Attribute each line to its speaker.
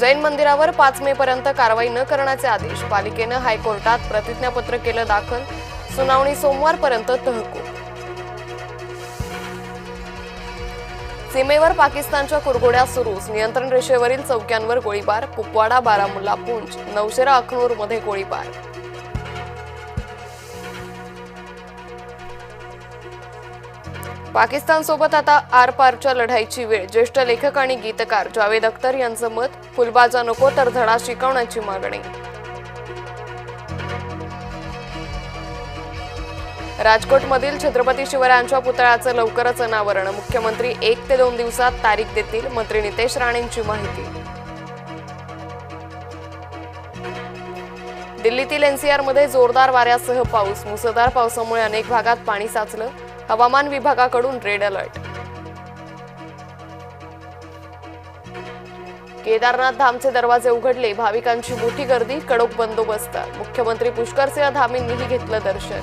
Speaker 1: जैन मंदिरावर पाच मे पर्यंत कारवाई न करण्याचे आदेश पालिकेनं हायकोर्टात प्रतिज्ञापत्र केलं दाखल. सुनावणी सोमवारपर्यंत तहकूब. सीमेवर पाकिस्तानच्या कुरगोड्या सुरूच नियंत्रण रेषेवरील चौक्यांवर गोळीबार. कुपवाडा बारामुल्ला पुंछ नौशेरा अखनूरमध्ये गोळीबार. पाकिस्तानसोबत आता आरपारच्या लढाईची वेळ. ज्येष्ठ लेखक आणि गीतकार जावेद अख्तर यांचं मत फुलबाजा नको तर धडा शिकवण्याची मागणी. राजकोटमधील छत्रपती शिवरायांच्या पुतळ्याचं लवकरच अनावरण. मुख्यमंत्री एक ते दोन दिवसात तारीख देतील. मंत्री नितेश राणेंची माहिती. दिल्लीतील एनसीआरमध्ये जोरदार वाऱ्यासह पाऊस. मुसळधार पावसामुळे अनेक भागात पाणी साचलं. हवामान विभागाकडून रेड अलर्ट. केदारनाथ धामचे दरवाजे उघडले भाविकांची मोठी गर्दी कडक बंदोबस्त. मुख्यमंत्री पुष्करसिंह धामींनीही घेतलं दर्शन.